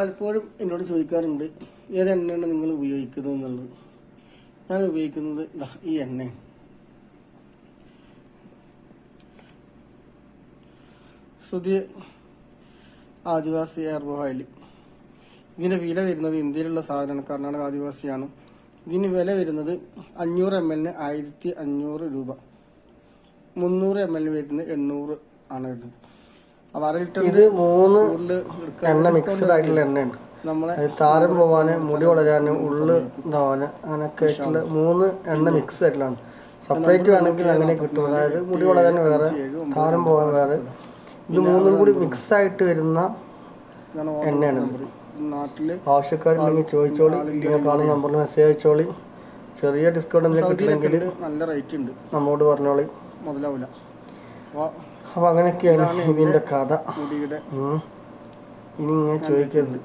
പലപ്പോഴും എന്നോട് ചോദിക്കാറുണ്ട് ഏത് എണ്ണയാണ് നിങ്ങൾ ഉപയോഗിക്കുന്നത് എന്നുള്ളത്? ഞാൻ ഉപയോഗിക്കുന്നത് ഈ എണ്ണ. Shruti Adivasi herb oil. ഇതിന്റെ വില വരുന്നത് ഇന്ത്യയിലുള്ള സാധനമാണ് കർണാടക ആദിവാസിയാണ്. ഇതിന് വില വരുന്നത് അഞ്ഞൂറ് എം എല്ലിന് ആയിരത്തി അഞ്ഞൂറ് രൂപ. മുന്നൂറ് എം എൽ വരുന്നത് എണ്ണൂറ് ആണ് വരുന്നത്. ഇത് മൂന്ന് എണ്ണ മിക്സ്ഡ് ആയിട്ടുള്ള എണ്ണയുണ്ട് നമ്മളെ അത് താരം പോവാന് മുടി വളരാനും ഉള്ളു ഇതാവാന് അങ്ങനെയൊക്കെ ആയിട്ടുള്ള മൂന്ന് എണ്ണ മിക്സ് ആയിട്ടുള്ളതാണ്. സെപ്പറേറ്റ് വേണമെങ്കിൽ അങ്ങനെ കിട്ടും. അതായത് മുടി വളരാൻ വേറെ താരം പോവാൻ വേറെ. ഇത് മൂന്നും കൂടി മിക്സ് ആയിട്ട് വരുന്ന എണ്ണയാണ്. ആവശ്യക്കാരുണ്ടെങ്കിൽ ചോദിച്ചോളി. ഇങ്ങനെ കാണുന്ന നമ്പറിൽ മെസ്സേജ് അയച്ചോളി. ചെറിയ ഡിസ്കൗണ്ട് എന്തെങ്കിലും കിട്ടണമെങ്കിൽ നമ്മോട് പറഞ്ഞോളി. മുതലാവില്ല അപ്പൊ അങ്ങനെയൊക്കെയാണ് ഇതിന്റെ കഥ. മുടിയുടെ ഇനി ഇങ്ങനെ ചോദിക്കരുത്.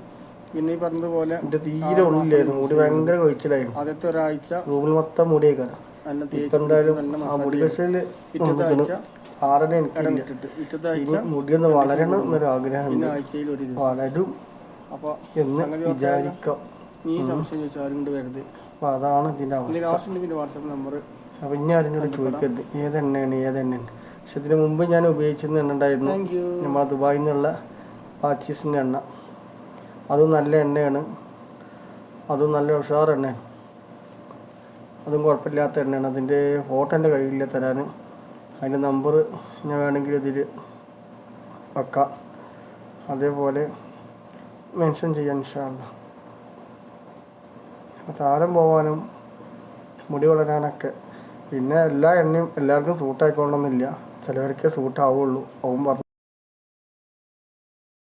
പിന്നെ ഈ പറഞ്ഞതുപോലെ എന്റെ തീരെ ഉള്ളിലായിരുന്നു. മുടി ഭയങ്കര കൊഴിച്ചിലായിരുന്നു. ആദ്യത്തെ ഒരാഴ്ച റൂമിൽ മൊത്തം മുടിയേക്കാരം നല്ല ഇപ്പൊ തേച്ച് എന്തായാലും ആ മസാജ് മുടി ചെയ്യും. കശയിൽ പിറ്റത്തെ ആഴ്ച ആറര എനിക്കില്ല. ഇട്ടിട്ട് പിറ്റത്തെ ആഴ്ച ഇനി മുടിയൊന്ന് വളരണം എന്നൊരു ആഗ്രഹമുണ്ട് ദിവസം. വളരും അപ്പൊ എന്ന് വിചാരിക്കാം. നീ സംശയം ചോദിച്ചാൽ ആരും കൊണ്ട് വരരുത്. അപ്പൊ അതാണ് ഇതിന്റെ അവസ്ഥ. വാട്സാപ്പ് നമ്പർ അപ്പൊ ഇനി ആരും ചോദിക്കരുത്. ഏതെണ്ണയാണ് ഏതെണ്ണയാണ് പക്ഷെ ഇതിന് മുമ്പ് ഞാൻ ഉപയോഗിച്ചിരുന്ന എണ്ണ ഉണ്ടായിരുന്നു നമ്മളെ ദുബായിൽ നിന്നുള്ള പാച്ചീസിന്റെ എണ്ണ. അതും നല്ല എണ്ണയാണ്. അതും നല്ല ഉഷാർ എണ്ണയാണ്. അതും കുഴപ്പമില്ലാത്ത എണ്ണയാണ്. അതിന്റെ ഫോട്ടോ എന്റെ കയ്യിലില്ല തരാൻ. അതിന്റെ നമ്പർ ഞാൻ വേണമെങ്കിൽ ഇതിൽ വെക്കാം. അതേപോലെ മെൻഷൻ ചെയ്യാൻ ഇഷ്ടമല്ല താരം പോവാനും മുടി വളരാനൊക്കെ പിന്നെ എല്ലാ എണ്ണയും എല്ലാവർക്കും സൂട്ടായിക്കൊള്ളണമെന്നില്ല ചിലവർക്ക് സൂട്ടാവുള്ളൂ അവൻ പറഞ്ഞു